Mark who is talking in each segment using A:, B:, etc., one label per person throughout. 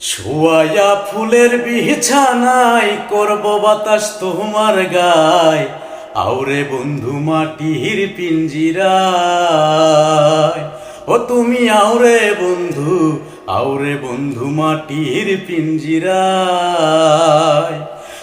A: শোয়া ফুলের বিছানায় করব বাতাস তোমার গায়। আউরে বন্ধু মাটির পিঞ্জিরায়। ও তুমি আউরে বন্ধু আউরে বন্ধু মাটির পিঞ্জিরায়।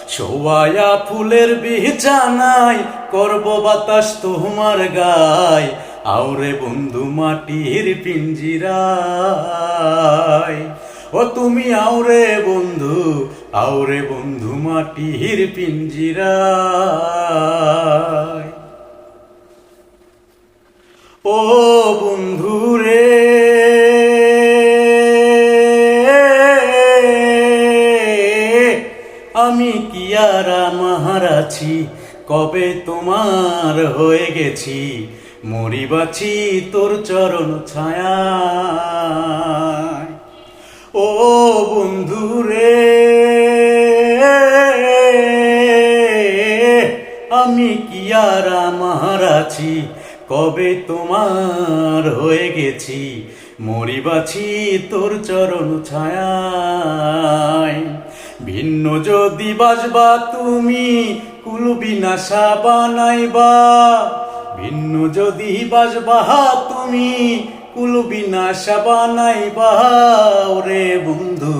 A: শোয়া ফুলের বিছানায় করব বাতাস তোমার গায়। আউরে বন্ধু মাটির পিঞ্জিরায়। ও তুমি আউরে বন্ধু আউরে বন্ধু মাটির পিঞ্জিরা ও বন্ধু রে আমি কি আর কবে তোমার হয়ে গেছি? মরিবাছি তোর চরণ ছায়া। ও বন্ধু রে, আমি কি আর মাহারাছি কবে তোমার হয়ে গেছি? মরিবাছি তোর চরণ ছায়ায়। ভিন্ন যদি বাজবা তুমি কুলবিনাশা বানাইবা। ভিন্ন যদি বাজবা তুমি কুলবিনাশা নাই রে বন্ধু,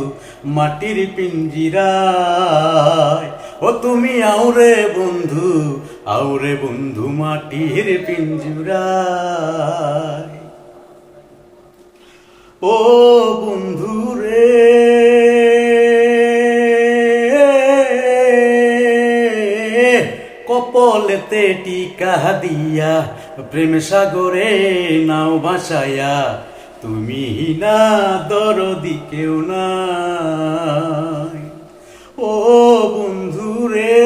A: মাটির পিঞ্জিরায়। ও তুমি আউরে বন্ধু আউরে বন্ধু মাটির পিঞ্জিরায়। ও কপলেতে টিকা দিয়া, প্রেম সাগরে নাও ভাসায়া তুমি না, দরদি কেউ না ও বন্ধু রে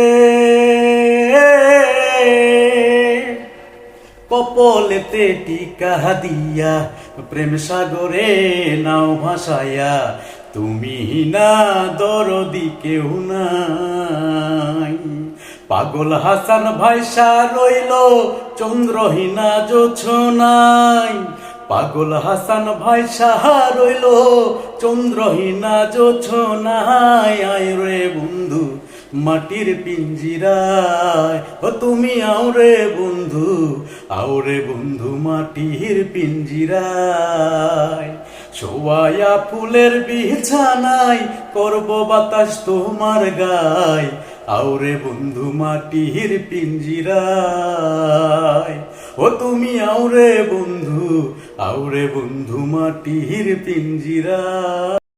A: কপলেতে টিকা দিয়া, প্রেম সাগরে নাও ভাসায়া। তুমি না, দরদি কেউ নাই। পাগল হাসান ভাইসা রইল, চন্দ্রহীনা জোছনাই পাগল হাসান ভাই ভাইসা রইল, চন্দ্রহীনা জোছনাই আয় রে বন্ধু, মাটির পিঞ্জিরায়। ও তুমি আউরে বন্ধু আউরে বন্ধু, মাটির পিঞ্জিরায়। শোয়া ফুলের বিছানায়, করব বাতাস তোমার গায়। আউরে বন্ধু মাটির পিঞ্জিরায়। ও তুমি আউরে বন্ধু আউরে বন্ধু মাটির পিঞ্জিরায়।